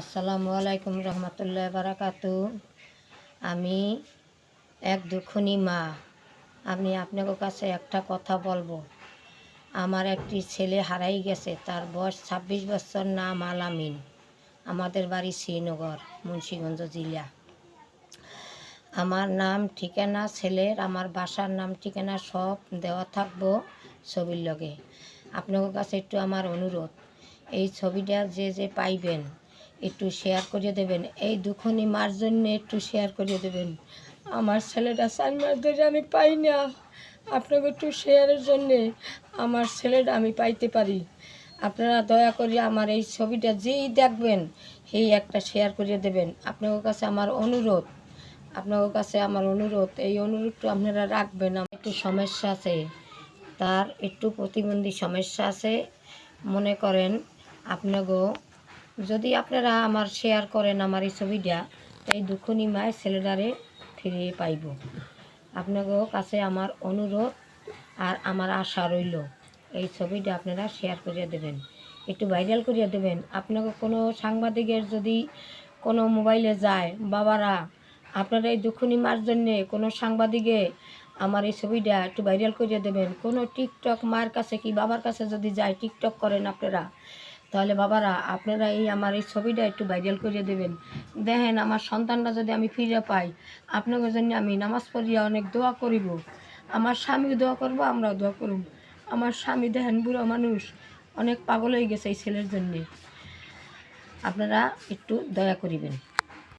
আসসালামু আলাইকুম রহমতুল্লাহ বারাকাতু। আমি এক দুঃখনী মা। আমি আপনাদের কাছে একটা কথা বলব। আমার একটি ছেলে হারাই গেছে, তার বয়স ছাব্বিশ বছর নাম আলামিন। আমাদের বাড়ি শ্রীনগর, মুন্সীগঞ্জ জেলা। আমার নাম, ঠিকানা, ছেলের, আমার বাসার নাম, ঠিকানা সব দেওয়া থাকব ছবির লগে। আপনাদের কাছে একটু আমার অনুরোধ, এই ছবিটা যে যে পাইবেন একটু শেয়ার করে দেবেন। এই দুখনি মার জন্য একটু শেয়ার করে দেবেন। আমার ছেলেটা চার মাস ধরে আমি পাই না। আপনাকে একটু শেয়ারের জন্যে আমার ছেলেটা আমি পাইতে পারি। আপনারা দয়া করে আমার এই ছবিটা যেই দেখবেন, সেই একটা শেয়ার করে দেবেন। আপনাদের কাছে আমার অনুরোধ আপনার কাছে আমার অনুরোধ, এই অনুরোধটা আপনারা রাখবেন। আমার একটু সমস্যা আছে। তার একটু প্রতিবন্ধী সমস্যা আছে। মনে করেন আপনাগো যদি আপনারা আমার শেয়ার করেন আমার এই ছবিটা এই দুঃখ নিমায় ছেলেটারে ফিরে পাইব। আপনাগো কাছে আমার অনুরোধ আর আমার আশা রইল, এই ছবিটা আপনারা শেয়ার করিয়ে দেবেন। একটু ভাইরাল করিয়ে দেবেন। আপনাকে কোনো সাংবাদিকের যদি কোনো মোবাইলে যায়, বাবারা, আপনারা এই দুঃখনী মার জন্যে কোনো সাংবাদিকে আমার এই ছবিটা একটু ভাইরাল করিয়ে দেবেন। কোনো টিকটক মার কাছে কি বাবার কাছে যদি যায় টিকটক করেন আপনারা তাহলে বাবারা, আপনারা এই আমার এই ছবিটা একটু ভাইরাল করে দেবেন। দেখেন, আমার সন্তানরা যদি আমি ফিরে পাই, আপনাদের জন্য আমি নামাজ পড়িয়া অনেক দোয়া করিব। আমার স্বামীও দোয়া করব, আমরাও দোয়া করব। আমার স্বামী দেখেন, বুড়ো মানুষ, অনেক পাগল হয়ে গেছে এই ছেলের জন্যে। আপনারা একটু দয়া করিবেন।